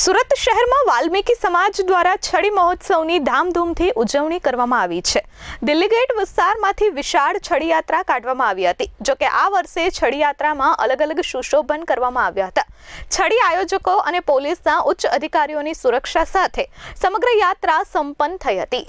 સુરત શહેરમાં વાલ્મીકી સમાજ દ્વારા છડી મહોત્સવની ધામધૂમથી ઉજવણી કરવામાં આવી છે. દિલ્હી ગેટ વિસ્તારમાંથી વિશાળ છડી યાત્રા કાઢવામાં આવી હતી જોકે આ વર્ષે છડી યાત્રામાં અલગ અલગ સુશોભન કરવામાં આવ્યા હતા. છડી આયોજકો અને પોલીસના ઉચ્ચ અધિકારીઓની સુરક્ષા સાથે સમગ્ર યાત્રા સંપન્ન થઈ હતી.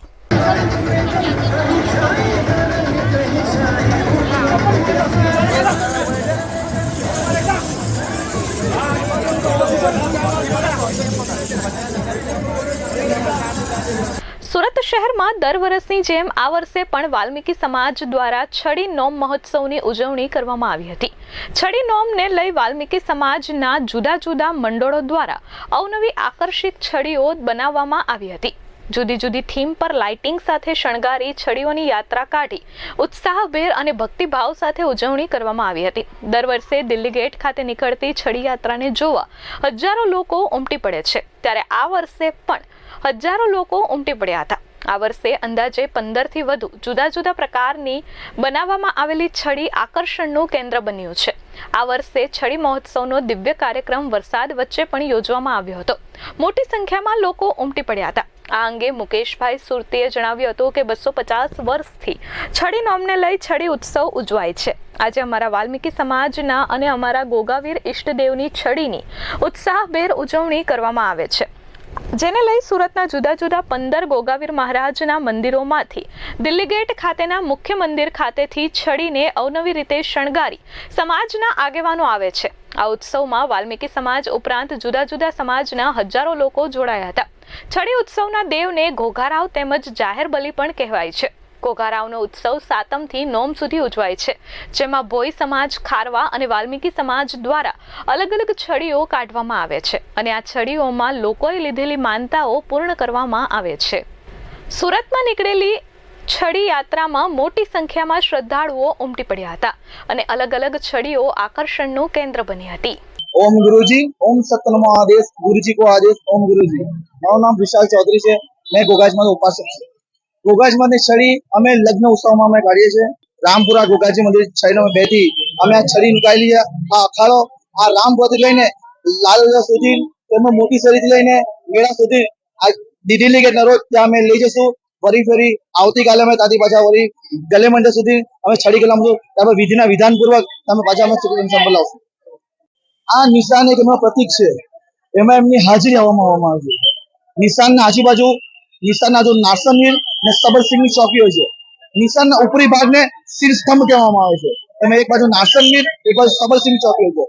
સુરત શહેરમાં દર વર્ષની જેમ આ વર્ષે પણ વાલ્મીકી સમાજ દ્વારા છડી નોમ મહોત્સવની ઉજવણી કરવામાં આવી હતી. છડી નોમને લઈ વાલ્મીકી સમાજના જુદા જુદા મંડળો દ્વારા અવનવી આકર્ષિત છડીઓ બનાવવામાં આવી હતી. જુદી જુદી થીમ પર લાઇટિંગ સાથે શણગારી છડીઓની યાત્રા કાઢી ઉત્સાહભેર અને ભક્તિભાવ સાથે ઉજવણી કરવામાં આવી હતી. દર વર્ષે દિલ્હી ગેટ ખાતે નીકળતી છડી યાત્રાને જોવા હજારો લોકો ઉમટી પડે છે. ત્યારે આ વર્ષે પણ હજારો લોકો ઉમટી પડ્યા હતા. આ વર્ષે અંદાજે પંદરથી વધુ જુદા જુદા પ્રકારની બનાવવામાં આવેલી છડી આકર્ષણનું કેન્દ્ર બન્યું છે. આ વર્ષે છડી મહોત્સવનો દિવ્ય કાર્યક્રમ વરસાદ વચ્ચે પણ યોજવામાં આવ્યો હતો. મોટી સંખ્યામાં લોકો ઉમટી પડ્યા હતા. આ અંગે મુકેશભાઈ સુરતીએ જણાવ્યું હતું કે બસો પચાસ વર્ષથી છડી નોમને લઈ છડી ઉત્સવ ઉજવાય છે. આજે અમારા વાલ્મીકી સમાજના અને અમારા ગોગાવીર ઈષ્ટદેવની છડીની ઉત્સાહભેર ઉજવણી કરવામાં આવે છે. જેને લઈ સુરતના જુદા જુદા પંદર ગોગાવીર મહારાજના મંદિરોમાંથી દિલ્હી ગેટ ખાતેના મુખ્ય મંદિર ખાતેથી છડીને અવનવી રીતે શણગારી સમાજના આગેવાનો આવે છે. આ ઉત્સવમાં વાલ્મીકી સમાજ ઉપરાંત જુદા જુદા સમાજના હજારો લોકો જોડાયા હતા. છડી ઉત્સવના દેવને ઘોઘારાવ તેમજ જાહેર બલી પણ કહેવાય છે. કોઘારાઓનો ઉત્સવ સાતમથી નોમ સુધી ઉજવાય છે. જેમાં ભોઈ સમાજ, ખારવા અને વાલ્મીકી સમાજ દ્વારા અલગ અલગ છડીઓ કાઢવામાં આવે છે અને આ છડીઓમાં લોકોએ લીધેલી માનતાઓ પૂર્ણ કરવામાં આવે છે. સુરતમાં નીકળેલી છડી યાત્રામાં મોટી સંખ્યામાં શ્રદ્ધાળુઓ ઉમટી પડ્યા હતા અને અલગ અલગ છડીઓ આકર્ષણનું કેન્દ્ર બની હતી. ઓમ ગુરુજી, ઓમ સતનમો આદેશ, ગુરુજી કો આદેશ, ઓમ ગુરુજી. મારું નામ વિશાલ ચૌધરી છે. મેં ગોગાજમાં ઉપાસક છું. ગોગાજમાં છડી અમે લગ્ન ઉત્સવમાં અમે કાઢીએ છીએ. રામપુરા ગોગાજી મંદિર છડીનો બેઠી, અમે આ છડી નીકાળી આ અખાડો, આ રામપુરાથી લઈને લાલ સુધી તેમજ મોટી શરીરથી લઈને મેળા સુધી, આ દીદી ગેટના રોજ ત્યાં અમે લઈ જશું ફરી ફરી આવતીકાલે અમે ત્યાંથી પાછા વળી ગલે મંડળ સુધી અમે છડી ગયેલા છું ત્યાં વિધિના વિધાનપૂર્વક તમે પાછા અમે છડી સંભળાવશું આ નિશાન એક એમનો પ્રતિક છે. એમાં એમની હાજરી આવવામાં આવવામાં આવે છે. નિશાનના આજુબાજુ, નિશાનના જો નારસનવીર ને સબરસિંહની ચોકીઓ છે. નિશાનના ઉપરી ભાગને શિરસ્તંભ કહેવામાં આવે છે. એમાં એક બાજુ નાસનની એક બાજુ સબરસિંહ ચોકીઓ છે.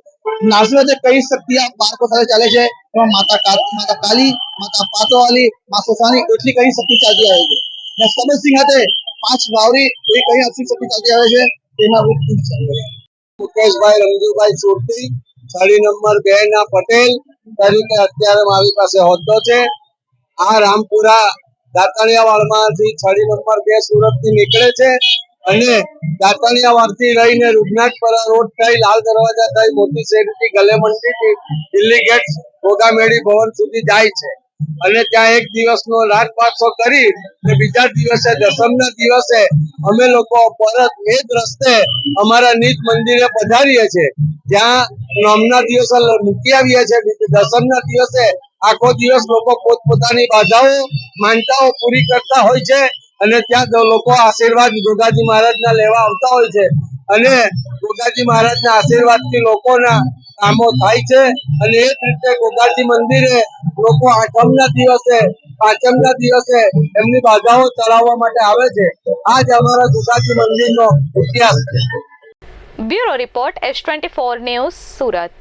નારસન જે કઈ શક્તિ આ બાળકો સાથે ચાલે છે એમાં માતા માતા કાલી, માતા પાતોવાલી મા સોસાની એટલી કઈ શક્તિ ચાલતી આવે છે. ને સબરસિંહ હાથે પાંચ વાવરી એ કઈ અક્ષી શક્તિ ચાલતી આવે છે, તેના રૂપ મુકેશભાઈ રમજુભાઈ ચોરતી સાડી નંબર બે ના પટેલ તરીકે અત્યારે મારી પાસે હોદ્દો છે. આ રામપુરા અને દિલ્હી ભવન સુધી જાય છે. અને ત્યાં એક દિવસનો રાત પાછો કરી બીજા દિવસે દસમના દિવસે અમે લોકો પરત એ જ રસ્તે અમારા નીચ મંદિરે પધારીએ છીએ. જ્યાં નોમના દિવસે મૂકી આવીએ છીએ. દસમના દિવસે આખો દિવસ લોકો પોતપોતાની બાધાઓ માનતાઓ પૂરી કરતા હોય છે અને ત્યાં લોકો આશીર્વાદ ગોગાજી મહારાજના લેવા આવતા હોય છે. અને ગોગાજી મહારાજના આશીર્વાદથી લોકોના કામો થાય છે અને એ જ રીતે ગોગાજી મંદિરે લોકો આઠમના દિવસે, પાંચમના દિવસે એમની બાધાઓ ચલાવવા માટે આવે છે. આ જ અમારા ગોગાજી મંદિરનો ઇતિહાસ છે. Bureau report S twenty four news Surat.